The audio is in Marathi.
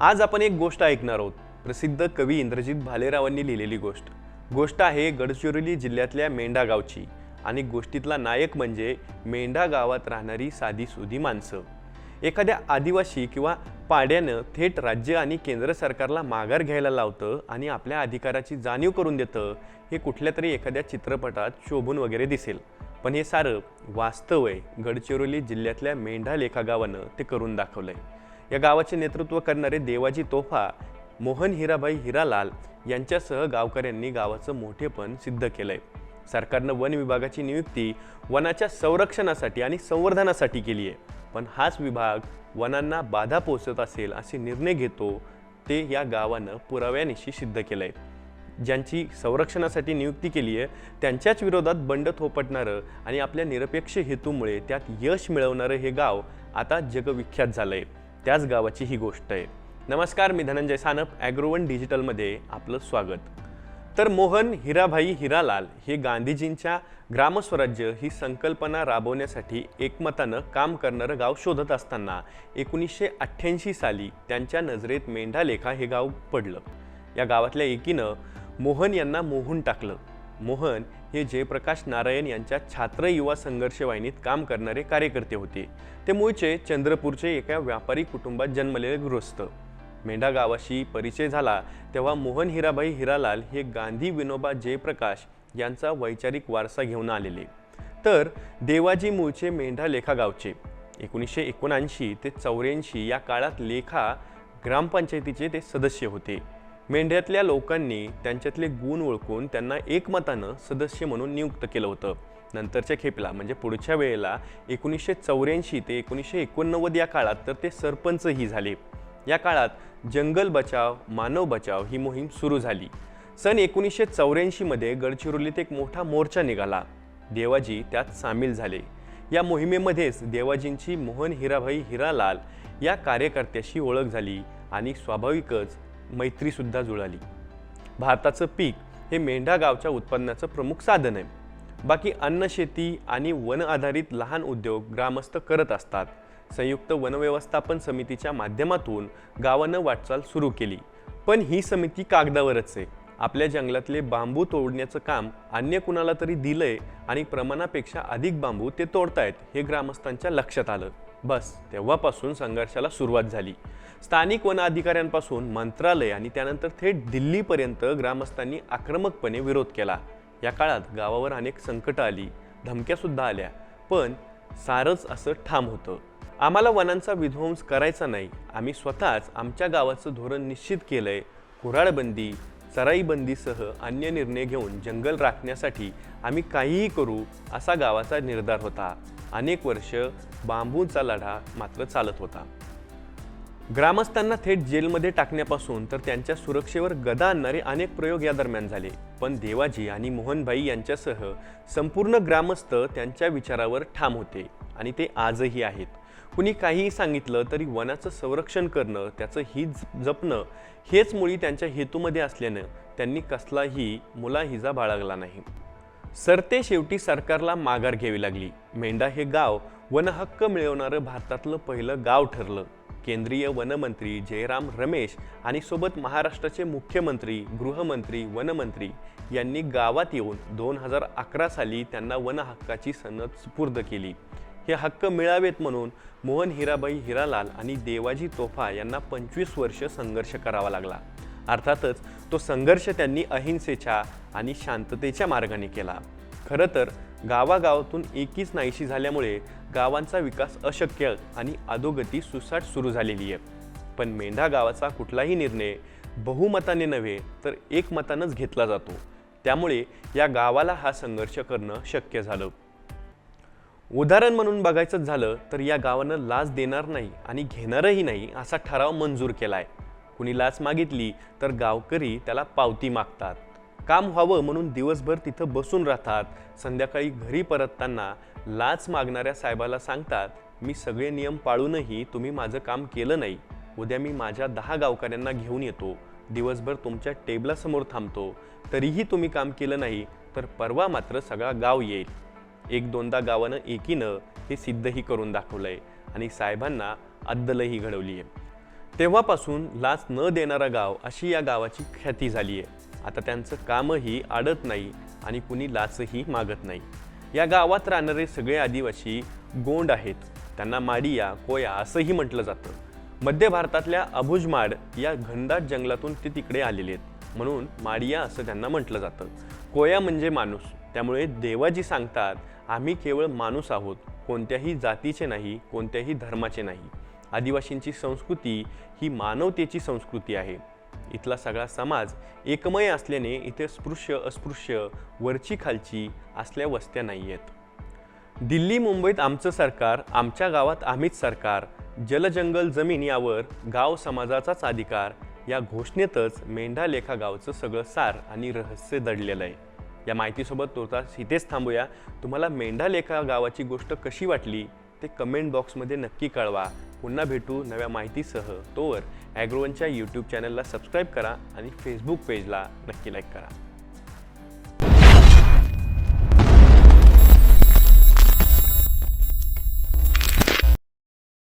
आज आपण एक गोष्ट ऐकणार आहोत. प्रसिद्ध कवी इंद्रजित भालेरावांनी लिहिलेली गोष्ट. गोष्ट आहे गडचिरोली जिल्ह्यातल्या मेंढा गावची. आणि गोष्टीतला नायक म्हणजे मेंढा गावात राहणारी साधी सुधी माणसं. एखाद्या आदिवासी किंवा पाड्यानं थेट राज्य आणि केंद्र सरकारला माघार घ्यायला लावतं आणि आपल्या अधिकाराची जाणीव करून देतं हे कुठल्या तरी एखाद्या चित्रपटात शोभून वगैरे दिसेल. पण हे सारं वास्तव आहे. गडचिरोली जिल्ह्यातल्या मेंढा लेखा गावानं ते करून दाखवलं आहे या गावाचे नेतृत्व करणारे देवाजी तोफा मोहन हिराबाई हिरालाल यांच्यासह गावकऱ्यांनी गावाचं मोठेपण सिद्ध केलंय. सरकारनं वन विभागाची नियुक्ती वनाच्या संरक्षणासाठी आणि संवर्धनासाठी केली आहे. पण हाच विभाग वनांना बाधा पोचत असेल असे निर्णय घेतो ते या गावानं पुराव्यानिशी सिद्ध केलंय. ज्यांची संरक्षणासाठी नियुक्ती केली आहे त्यांच्याच विरोधात बंड थोपटणारं आणि आपल्या निरपेक्ष हेतूमुळे त्यात यश मिळवणारं हे गाव आता जगविख्यात झालंय. त्याच गावाची ही गोष्ट आहे. नमस्कार मी धनंजय सानप ॲग्रोवन डिजिटलमध्ये आपलं स्वागत. तर मोहन हिराभाई हिरालाल हे गांधीजींच्या ग्रामस्वराज्य ही संकल्पना राबवण्यासाठी एकमतानं काम करणारं गाव शोधत असताना एकोणीसशे अठ्ठ्याऐंशी साली त्यांच्या नजरेत मेंढालेखा हे गाव पडलं. या गावातल्या एकीनं मोहन यांना मोहून टाकलं. मोहन हे जयप्रकाश नारायण यांच्या छात्र युवा संघर्ष वाहिनीत काम करणारे कार्यकर्ते होते. ते मूळचे चंद्रपूरचे एका व्यापारी कुटुंबात जन्मलेले गृहस्थ. मेंढा गावाशी परिचय झाला तेव्हा मोहन हिराबाई हिरालाल हे गांधी विनोबा जयप्रकाश यांचा वैचारिक वारसा घेऊन आलेले. तर देवाजी मूळचे मेंढा लेखा गावचे. एकोणीसशे एकोणऐंशी ते चौऱ्याऐंशी या काळात लेखा ग्रामपंचायतीचे ते सदस्य होते. मेंढ्यातल्या लोकांनी त्यांच्यातले गुण ओळखून त्यांना एकमतानं सदस्य म्हणून नियुक्त केलं होतं. नंतरच्या खेपेला म्हणजे पुढच्या वेळेला एकोणीसशे चौऱ्याऐंशी ते एकोणीसशे एकोणनव्वद या काळात तर ते सरपंचही झाले. या काळात जंगल बचाव मानव बचाव ही मोहीम सुरू झाली. सन एकोणीसशे चौऱ्याऐंशीमध्ये गडचिरोलीत एक मोठा मोर्चा निघाला. देवाजी त्यात सामील झाले. या मोहिमेमध्येच देवाजींची मोहन हिराभाई हिरालाल या कार्यकर्त्याशी ओळख झाली आणि स्वाभाविकच मैत्रीसुद्धा जुळाली. भारताचं पीक हे मेंढा गावच्या उत्पन्नाचं प्रमुख साधन आहे. बाकी अन्न शेती आणि वन आधारित लहान उद्योग ग्रामस्थ करत असतात. संयुक्त वनव्यवस्थापन समितीच्या माध्यमातून गावानं वाटचाल सुरू केली. पण ही समिती कागदावरच आहे. आपल्या जंगलातले बांबू तोडण्याचं काम अन्य कुणाला तरी दिलंय आणि प्रमाणापेक्षा अधिक बांबू ते तोडतायत हे ग्रामस्थांच्या लक्षात आलं. बस तेव्हापासून संघर्षाला सुरुवात झाली. स्थानिक वन अधिकाऱ्यांपासून मंत्रालय आणि त्यानंतर थेट दिल्लीपर्यंत ग्रामस्थांनी आक्रमकपणे विरोध केला. या काळात गावावर अनेक संकटं आली धमक्यासुद्धा आल्या पण सारंच असं ठाम होतं. आम्हाला वनांचा विध्वंस करायचा नाही. आम्ही स्वतःच आमच्या गावाचं धोरण निश्चित केलं आहे कुराळबंदी चराईबंदीसह अन्य निर्णय घेऊन जंगल राखण्यासाठी आम्ही काहीही करू असा गावाचा निर्धार होता. अनेक वर्ष बांबूचा लढा मात्र चालत होता. ग्रामस्थांना थेट जेलमध्ये टाकण्यापासून तर त्यांच्या सुरक्षेवर गदा आणणारे अनेक प्रयोग या दरम्यान झाले. पण देवाजी आणि मोहनभाई यांच्यासह संपूर्ण ग्रामस्थ त्यांच्या विचारावर ठाम होते आणि ते आजही आहेत. कुणी काहीही सांगितलं तरी वनाचं संरक्षण करणं त्याचं हित जपणं हेच मुळी त्यांच्या हेतूमध्ये असल्यानं त्यांनी कसलाही मुलाहिजा बाळगला नाही. सरते शेवटी सरकारला माघार घ्यावी लागली. मेंढा हे गाव वनहक्क मिळवणारं भारतातलं पहिलं गाव ठरलं. केंद्रीय वनमंत्री जयराम रमेश आणि सोबत महाराष्ट्राचे मुख्यमंत्री गृहमंत्री वनमंत्री यांनी गावात येऊन दोन हजार अकरा साली त्यांना वनहक्काची सनद सुपूर्द केली. हे हक्क मिळावेत म्हणून मोहन हिराबाई हिरालाल आणि देवाजी तोफा यांना पंचवीस वर्ष संघर्ष करावा लागला. अर्थातच तो संघर्ष त्यांनी अहिंसेच्या आणि शांततेच्या मार्गाने केला. खरं तर गावागावातून एकीच नाहीशी झाल्यामुळे गावांचा विकास अशक्य आणि अधोगती सुसाट सुरू झालेली आहे. पण मेंढा गावाचा कुठलाही निर्णय बहुमताने नव्हे तर एकमतानंच घेतला जातो. त्यामुळे या गावाला हा संघर्ष करणं शक्य झालं. उदाहरण म्हणून बघायचंच झालं तर या गावानं लाच देणार नाही आणि घेणारही नाही असा ठराव मंजूर केला आहे कुणी लाच मागितली तर गावकरी त्याला पावती मागतात. काम व्हावं म्हणून दिवसभर तिथं बसून राहतात. संध्याकाळी घरी परतताना लाच मागणाऱ्या साहेबाला सांगतात मी सगळे नियम पाळूनही तुम्ही माझं काम केलं नाही. उद्या मी माझ्या दहा गावकऱ्यांना घेऊन येतो. दिवसभर तुमच्या टेबलासमोर थांबतो. तरीही तुम्ही काम केलं नाही तर परवा मात्र सगळा गाव येईल. एक दोनदा गावानं एकीनं हे सिद्धही करून दाखवलंय आणि साहेबांना अद्दलही घडवली आहे तेव्हापासून लाच न देणारा गाव अशी या गावाची ख्याती झाली आहे आता त्यांचं कामही आडत नाही आणि कुणी लाचही मागत नाही. या गावात राहणारे सगळे आदिवासी गोंड आहेत. त्यांना माडिया कोया असंही म्हटलं जातं. मध्य भारतातल्या अभुजमाड या घनदाट जंगलातून ते तिकडे आलेले आहेत. म्हणून माडिया असं त्यांना म्हटलं जातं. कोया म्हणजे माणूस. त्यामुळे देवाजी सांगतात आम्ही केवळ माणूस आहोत. कोणत्याही जातीचे नाही कोणत्याही धर्माचे नाही. आदिवासींची संस्कृती ही मानवतेची संस्कृती आहे. इथला सगळा समाज एकमय असल्याने इथे स्पृश्य अस्पृश्य वरची खालची असल्या वस्त्या नाही आहेत. दिल्ली मुंबईत आमचं सरकार आमच्या गावात आम्हीच सरकार जलजंगल जमीन यावर गाव समाजाचाच अधिकार या घोषणेतच मेंढा लेखा गावचं सगळं सार आणि रहस्य दडलेलं आहे. या माहितीसोबत तोता इथेच थांबूया. तुम्हाला मेंढा लेखा गावाची गोष्ट कशी वाटली? ते कमेंट बॉक्समध्ये नक्की कळवा. पुन्हा भेटू नव्या माहितीसह. तोवर ॲग्रोवनच्या यूट्यूब चॅनलला सबस्क्राईब करा आणि फेसबुक पेजला नक्की लाईक करा.